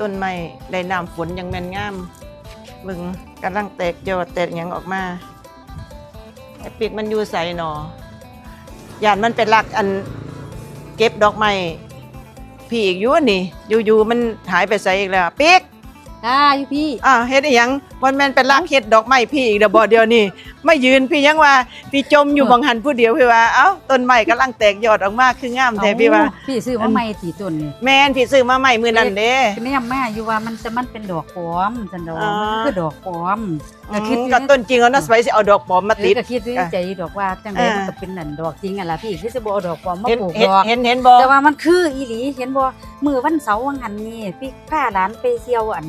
ต้นไม้ได้น้ำฝนอยังแม่นงามมึงกำลังแตกยอดแตกหยังออกมาไอ้ปีกมันอยู่ใส่หนอยานมันเป็นลักอันเก็บดอกไม้พี่อีกอยู่นี่อยู่ๆมันหายไปใส่อีกแล้วปีก จ้าอยู่พี่ อ่าเฮ็ดอีหยังวันแม่นเป็นลักเฮ็ดดอกไม้พี่อีกเดี๋ยวบ่เดียวนี่ไม่ยืนพี่ยังว่าพี่จมอยู่บังหันผู้เดียวพี่ว่าเอ้าต้นไม้กำลังแตกยอดออกมาคืองามแท้พี่ว่าเอ้พี่ซื้อมาใหม่ตีต้นนี่แม่นพี่ซื้อมาใหม่มื้อนั้นเด้ก็แนมมาอยู่ว่ามันจะมันเป็นดอกปลอมจันดอกอ๋อมันคือดอกปลอมอืก็คิดมอยู่ก็ต้นจริงเอาเนาะสไปสิเอาดอกปลอมมาเอติอดก็คิดอยู่ในใจดอกว่าจังไดอ่ามัมันก็เป็นนั่นดอกจริงอะล่ะพี่คือสิบ่เอาดอกปลอมมาเห็นปลูกเห็นดอกเห็นเห็นบ่แต่ว่ามันคืออีหลีเห็นบ่มือวันเสาร์วันหันนี่พี่พาหลานไปเที่ยวอัน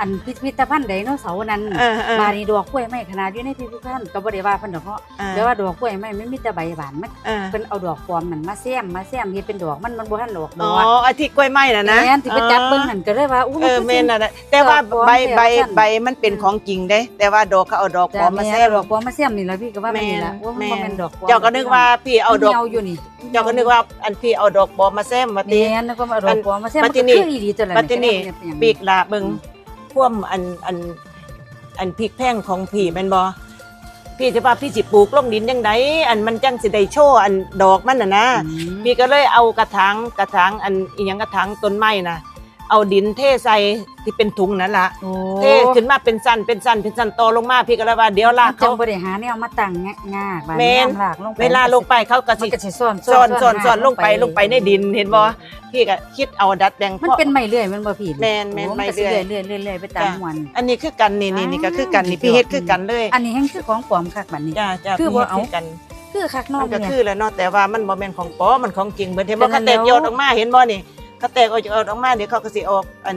อันพิพิธภัณฑ์ไดโนเสาร์นั้นเออเออ มานี่ดอกกล้วยไม้ขนาดอยู่ในพิพิธภัณฑ์ก็บ่ได้ว่าเพิ่นดอกเนาะเออ แต่ว่าดอกกล้วยไม้มันมีแต่ใบหวานมันเออเพิ่นเอาดอกปลอมนั่นมาแซมมาแซมเฮ็ดเป็นดอกมันมันบ่ทันดอกดอ๋ออกอาทิกล้วยไม้น่ะนะแม่นที่ไปจับเบิ่งนั่นก็เลยว่าอู้เออคือแม่นสิน่ะนะแต่ว่าดอกปลอมใบแซมใบซั่นใบมันเป็นของจริงเด้ แต่ว่าดอกเขาเอาดอกปลจ้าอมมาแม่แซ่ดอกปลอมมาแซมนี่ล่ะพี่ก็ว่ามันแม่นี่นล่ะว่ามันแม่บ่นแม่นดอกปลอมเจ้าก็นึกว่าพี่เอาดอก เหี่ยวอยู่นี่เจ้าก็นึกว่าอันพี่เอาดอกปลอมมาแซมมาติแม่นแล้วก็มาเอาดอกปลอมมาแซมบัมัดนทีก็นี้คืออีหลีตัวละบัดทีนี้แม่เป็หยังปีกละเบิ่ง พ่วมอันอันอันพริกแพงของพี่แม่นบ่พี่จะว่าพี่สิปลูกลงดินจังไดอันมันจังสิได้โชว์อันดอกมันน่ะนะอืมพี่ก็เลยเอากระถางกระถางอันอีหยังกระถางต้นไม้นะ เอาดินเทใส่ที่เป็นถุงนั่นละโอ้เทขึ้นมาเป็นสั้นเป็นสั้นเป็นสั้นโตลงมาพี่ก็เลยว่าเดี๋ยวลากจัเขา งบ่ได้หาแนวมาตั้งงากๆบาดแม่นน้ำลากลงไปเวลาลงไปเขาก็มัสินก็สิซ่อนซ่อนซ่อนซ่อนลงไปหาลงไปในดินเห็นบ่พี่ก็คิดเอาดัดแดงมันเป็นไม้เลื่อยมันบ่ผิดแม่นแม่นโอ้ไม้ก็สิเลื่อยเลื่อยเลื่อยเลื่อยไปตามจ้ะมวน อันนี้คือกันนี่นี่นี่ก็คือกันนี่อ่าพี่เฮ็ดคือกันเลยอันนี้แห่งคือของปลอมคักบัดนี้ จ้าจ้าคือพี่บ่เฮ็ดเอาคือกัน คือคักนอมักนก็เนี่ย คือแหล้วเนาะแต่ว่ามันบ่แม่นของปลอมมันของจริงเบิ่นเห็นบ่แต่นั่เขานแตกแล้ว ยอดออกมาเห็นบ่นี่ เขาแตกออกออกมาเดี๋ยวเขาก็สิออกอัน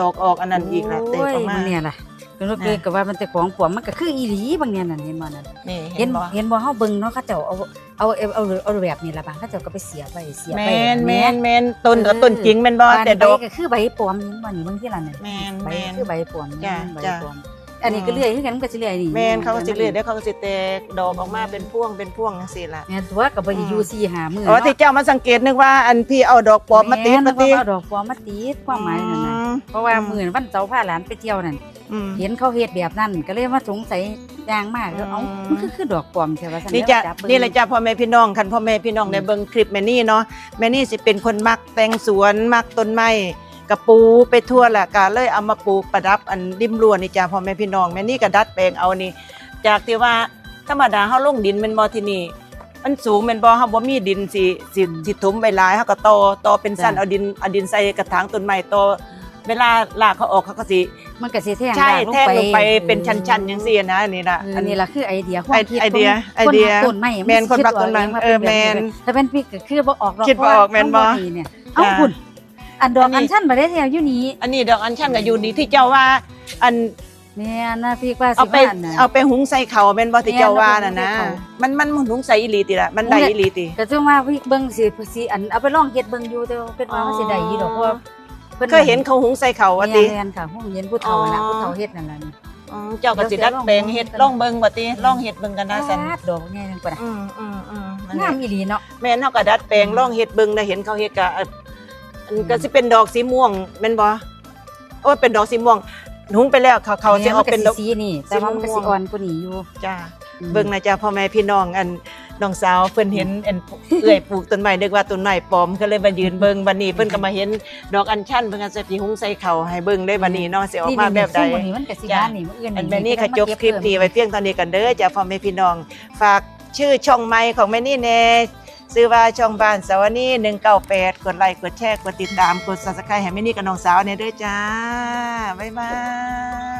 ดอกออกอันนั้นอีกล่ะแตกออกมาโยนเนี่ยล่ะก็นกเกยก็ว่ามันแต่ของปลอมมันก็คืออีหลีบางเนี่ยนั่นเห็นบ่นั่นนี่เห็เห็นนบ่เห็นบ่เฮาเบิ่งเนาะเขาเจ้าเอาเอาเอาเอาเอาแบบนี้ล่ะบางเขาเจ้าก็ไปเสียบไว้เสียบแมไว้นแมนแมนต้นกับต้นจริงแมนบ่บ้านแต่ดอกใบก็คือใบปลอมนี่บ่นี่เบิ่งที่ล่ะนั่นแม่นใบแม่นคือใบปลอมจ้ะใบจ้ะปลอม อันนี้ก็เลื่อยคือกันมันก็สิเลื่อยนี่แมนเขาก็สิเลือดเดี๋ยวเขาก็สิแตกดอกออกมาเป็นพวงเป็นพวงจังซี่ล่ะแม่นตัวก็บ่ได้อยู่4 5มื้ออ๋อเนาะที่เจ้ามาสังเกตนึกว่าอันพี่เอาดอกปลอมมาติดแมาติดเพระว่เอาดอกปลอมมาติดความหมายนั่นน่ะเพราะว่ามื้อวันเสาร์พาหลานไปเที่ยวนั่นอืมเห็นเขาเฮ็ดแบบนั้นก็เลยมาสงสัยอย่างมากก็เอ้าอืมมันคือคือดอกปลอมใช่ป่ะนี่จะนี่แหละจ้ะพ่อแม่พี่น้องคันพ่อแม่พี่น้องได้เบิ่งคลิปแม่นี่เนาะแม่นี่สิเป็นคนมักแต่งสวนมักต้นไม้ กระปูไปทั่วแหละก็เลยเอามาปลูกประดับอันริมรั้วนี่จ้ะพ่อแม่พี่น้องแม่นี่ก็ดัดแปลงเอานี่ จากที่ว่าธรรมดาเฮาลงดินแม่นบ่ที่นี่มันสูงแม่นบ่เฮาบ่มีดินสิสิสิถมไว้หลายเฮาก็ต่อต่อเป็นสั้นเอาดินเอาดินใส่กระถางต้นไม้ต่อเวลาลากเขาออกเขาก็สิมันก็สิแท่งใช่รากแทงลงไปเป็นชั้นๆจังซี่นะอันนี่ล่ะเอออันนี้ล่ะคือไอเดียความไอคิดไอเดียคนไอเดียคนรักต้นไม้แม่นคนรักต้นไม้คิดว่าเออแม่นแต่เป็นพี่ก็คือบ่ออกดอกคิดบ่ออกแม่นบ่เพราะว่าเนี่ยเอ้าจ้ะคุณ อันดอกอันนี้อันชั้นบ่ได้แถวอยู่นี้อันนี้ดอกอัญชันก็อยู่นี่ที่เจ้าว่า อันแม่นนะพี่ว่าสิเอาไปว่าน่ะ เอาไปหุงใส่เขาวแม่นบ่ที่เจ้าว่าน่ะนะ แม่นเอาไปหุงใส่ข้าว มันมันหุงใส่อีหลีติล่ะมันได้อีหลีติ ก็จังว่าพี่เบิ่งสิสิอันเอาไปลองเฮ็ดเบิ่งอยู่แต่ว่าเป็นว่ามันสิได้อยู่ดอกเพราะว่าพิ่นเคยเห็นเขาหุงใส่เขาวว่าติ แม่นค่ะห้องเย็นผู้เฒ่าน่ะอ๋อ ผู้เฒ่าเฮ็ดนั่นล่ะ อืมเจ้าก็สิดัดแปลงเฮ็ดลองเบิ่งว่าติลองเฮ็ดเบิ่งกันนะซั่นปาดดอกใหญ่จังปะนะอืมอืมอืมนั่นแหงาละ มอีหลีเนาะ แม่นเฮาก็ดัดแปลงลองเฮ็ดเบิ่งได้เห็นเขาเฮ็ดก็เอ่ออัน ก็สิเป็นดอกสีม่วงแม่นบ่โอ้ยเป็นดอกสีม่วงหุงไปแล้วเขาเขาสิออกเป็นดอกสีนี่ แต่ว่ามันก็สิอ่อนกว่านี้อยู่จ้าเบิ่งนะจ๊ะพ่อแม่พี่น้องอันน้องสาวเพิ่นเห็นอันเอื้อยปลูกต้นไม้นึกว่าต้นไม้ปลอมก็เลยมายืนเบิ่งบัดนี้เพิ่นก็มาเห็นดอกอัญชันเพิ่นก็ใส่ผีหุงใส่เขาให้เบิ่งได้บัดนี้เนาะสิออกมาแบบใดนี่นี่นี่มันก็สิบ้านนี่มันเอื้อนอันแม่นี่ขจบคลิปนี้ไว้เพียงเท่านี้กันเด้อจ้ะพ่อแม่พี่น้อง ฝากชื่อช่องใหม่ของแม่นี่แน่ ซื้อว่าช่องบ้านสาวนี198กดกดไลค์กดแชร์กดติดตามกดซับสไครต์ให้แม่นี่กับน้องสาวเนี่ยด้วยจ้า บ๊ายบาย